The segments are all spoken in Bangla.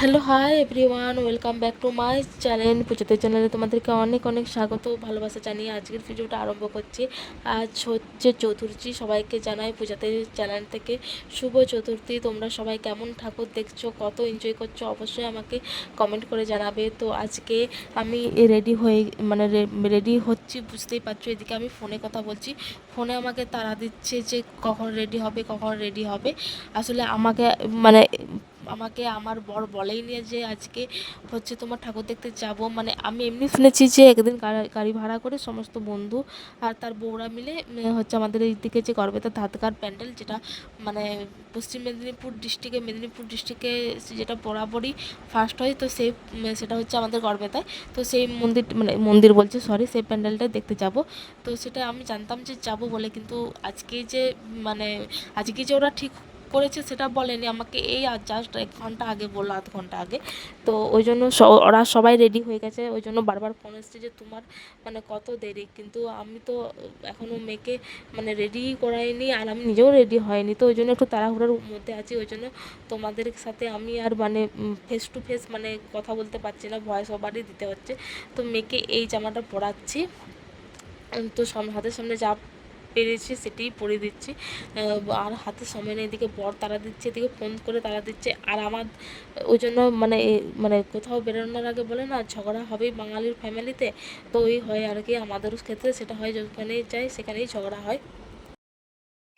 Hello, hi everyone, welcome back to my channel পুজোতে চ্যানেলে তোমাদেরকে অনেক অনেক স্বাগত ভালোবাসা জানিয়ে আজকের ভিডিওটা আরম্ভ করছি। আজ হচ্ছে চতুর্থী, সবাইকে জানাই পূজাতে চ্যানেল থেকে শুভ চতুর্থী। তোমরা সবাই কেমন ঠাকুর দেখছ, কত এনজয় করছ, অবশ্যই আমাকে কমেন্ট করে জানাবে। তো আজকে আমি রেডি হয়ে মানে রেডি হচ্ছি, বুঝতেই পারছ, এদিকে আমি ফোনে কথা বলছি। ফোনে আমাকে তাড়া দিচ্ছে যে কখন রেডি হবে, কখন রেডি হবে। আসলে আমাকে মানে আমাকে আমার বর বলেই নিয়ে যে আজকে হচ্ছে তোমার ঠাকুর দেখতে যাব। মানে আমি এমনি শুনেছি যে একদিন গাড়ি ভাড়া করে সমস্ত বন্ধু আর তার বউরা মিলে হচ্ছে আমাদের এই দিকে যে গড়বেতার ধাতকার প্যান্ডেল যেটা মানে পশ্চিম মেদিনীপুর ডিস্ট্রিক্টে মেদিনীপুর ডিস্ট্রিক্টে যেটা বরাবরই ফার্স্ট হয়, তো সেই সেটা হচ্ছে আমাদের গড়বেতায় তো সেই মন্দির মানে মন্দির বলছে সরি সেই প্যান্ডেলটা দেখতে যাব। তো সেটা আমি জানতাম যে যাব বলে, কিন্তু আজকে যে মানে আজকে যে ওরা ঠিক করেছে সেটা বলেনি, আমাকে এই আর জাস্ট এক ঘণ্টা আগে বলল, আধ ঘণ্টা আগে। তো ওই জন্য ওরা সবাই রেডি হয়ে গেছে, ওই জন্য বারবার ফোন এসছে যে তোমার মানে কত দেরি, কিন্তু আমি তো এখনও মেয়েকে মানে রেডি করাইনি আর আমি নিজেও রেডি হয়নি, তো ওই জন্য একটু তাড়াহুড়োর মধ্যে আছি, ওই জন্য তোমাদের সাথে আমি আর মানে ফেস টু ফেস মানে কথা বলতে পারছি না ভয়েস ওভারই দিতে হচ্ছে। তো মেয়েকে এই জামাটা পরাচ্ছি। তো সামনে, হাতের সামনে যা পেরেছি সেটাই পরে দিচ্ছি। আর হাতে সময় নেই এদিকে বর তারা দিচ্ছে এদিকে ফোন করে তারা দিচ্ছে। আর আমার ওই জন্য মানে মানে কোথাও বেরোনোর আগে বলে না ঝগড়া হবেই বাঙালির ফ্যামিলিতে তো। ওই হয় আর কি আমাদের ক্ষেত্রে সেটা হয় যেখানেই যাই সেখানেই ঝগড়া হয়।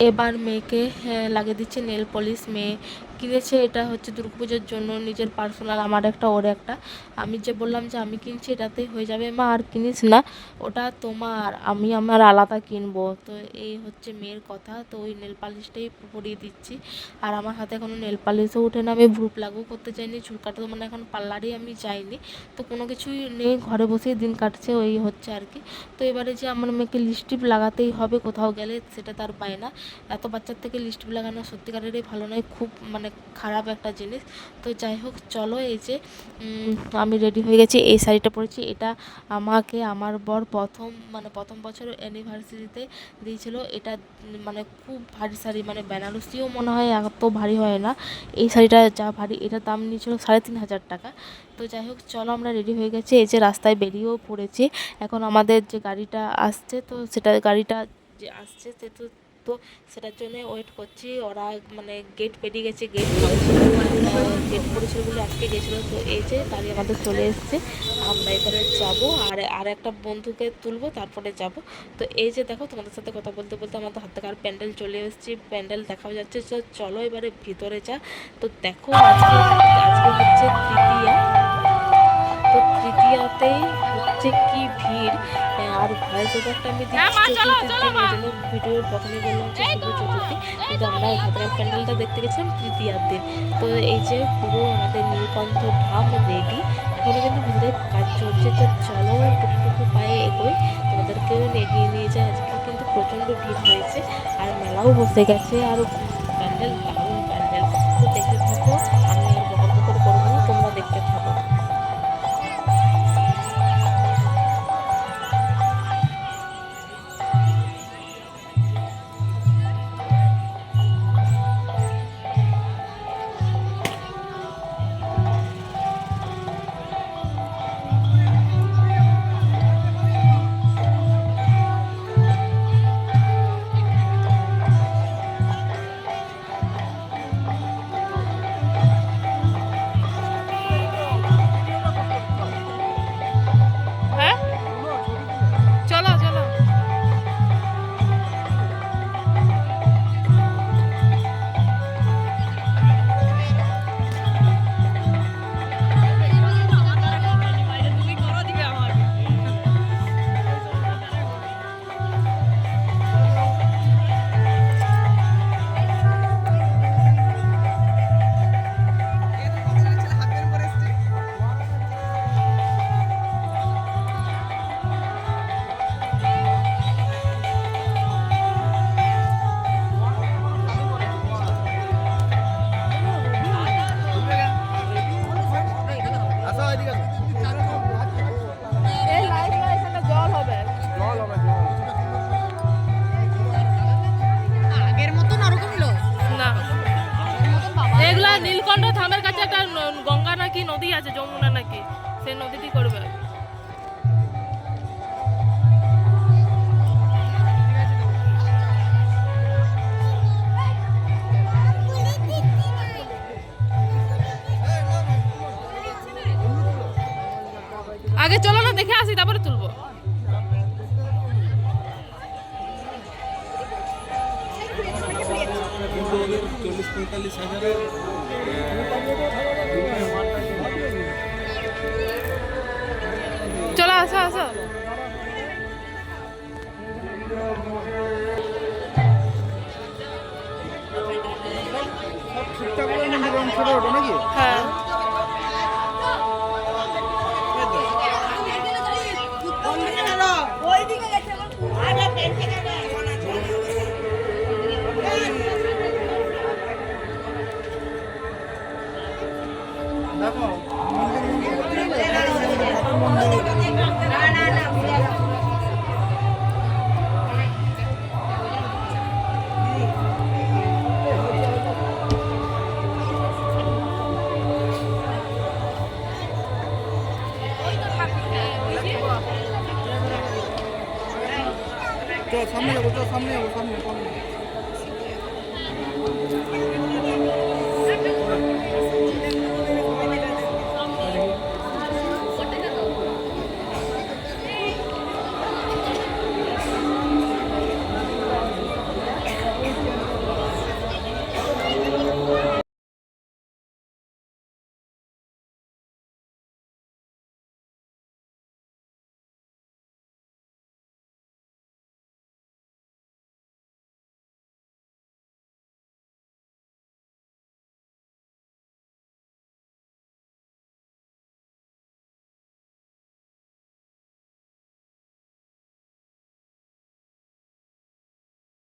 এবার মেয়েকে হ্যাঁ, লাগিয়ে দিচ্ছে নেল পলিশ মেয়ে। কিনেছে, এটা হচ্ছে দুর্গাপুজোর জন্য নিজের পার্সোনাল আমার একটা, ওর একটা। আমি যে বললাম যে আমি কিনছি এটাতে হয়ে যাবে। মা, আর কিনিস না, ওটা তোমার, আমি আমার আলাদা কিনবো। তো এই হচ্ছে মেয়ের কথা, তো ওই নেল পালিশটাই পরিয়ে দিচ্ছি। আর আমার হাতে এখনও নেল পালিশও ওঠে না, আমি ভ্রু প্লাগও করতে চাইনি, চুল কাটাতে মানে এখন পার্লারেই আমি যাইনি। তো কোনো কিছুই নেই, ঘরে বসেই দিন কাটছে, ওই হচ্ছে আর কি। তো এবারে যে আমার মেয়েকে লিপস্টিক লাগাতেই হবে, কোথাও গেলে সেটা তার পায় না। এত বাচ্চার থেকে লিপস্টিক লাগানো সত্যিকারেরই ভালো নয়, খুব মানে খারাপ একটা জিনিস। তো যাই হোক চলো এই যে আমি রেডি হয়ে গেছি। এই শাড়িটা পরেছি। এটা আমাকে আমার বর প্রথম মানে প্রথম বছর অ্যানিভার্সারিতে দিয়েছিল। এটা মানে খুব ভারী শাড়ি মানে বেনারসিও মনে হয় এত ভারী হয় না। এই শাড়িটা যা ভারী এটার দাম নিয়েছিল সাড়ে তিন হাজার টাকা। তো যাই হোক চলো আমরা রেডি হয়ে গেছি। এই যে রাস্তায় বেরিয়েও পড়েছি। এখন আমাদের যে গাড়িটা আসছে তো সেটা গাড়িটা যে আসছে সে তো তো সেটার জন্য ওয়েট করছি। ওরা মানে গেট পেরিয়ে গেছে গেট গেট পড়েছিল বলে আজকে গেছিল। তো এই যে গাড়ি আমাদের চলে এসছে। আমরা এবারে যাব আর আর একটা বন্ধুকে তুলবো, তারপরে যাব। তো এই যে দেখো, তোমাদের সাথে কথা বলতে বলতে আমাদের হাতে কার প্যান্ডেল চলে এসেছি। প্যান্ডেল দেখা যাচ্ছে, তো চলো এবারে ভিতরে যা। তো দেখো, আজকে আজকে হচ্ছে তৃতীয়া। তো তৃতীয়াতেই হচ্ছে কি ভিড়? আর ভয়েস ওভারটা আমি দিচ্ছি ওই জন্য ভিডিওর প্রথমে বললাম যে শুভ চতুর্থী কিন্তু আমরা ঘাতরা প্যান্ডেলটা দেখতে গেছিলাম তৃতীয়ার দিন তো এই যে পুরো আমাদের নীলকণ্ঠ ধাম রেডি এখনও কিন্তু ভিতরে কাজ চলছে। তো চলো টুকটুকু পায়ে এগোই। তোমাদেরকেও এগিয়ে নিয়ে যায় আজকে কিন্তু প্রচণ্ড ভিড় হয়েছে আর মেলাও বসে গেছে আর প্যান্ডেল নীলকণ্ঠ ধামের কাছে একটা গঙ্গা নাকি নদী আছে, যমুনা নাকি? সেই নদীটি করবে। আগে চলো না, দেখে আসি, তারপরে তুলবো। চল্লিশ পঁয়তাল্লিশ হাজার চলো আসো আসো। হ্যাঁ। 저 3일 하고 저 3일 하고 3일 3일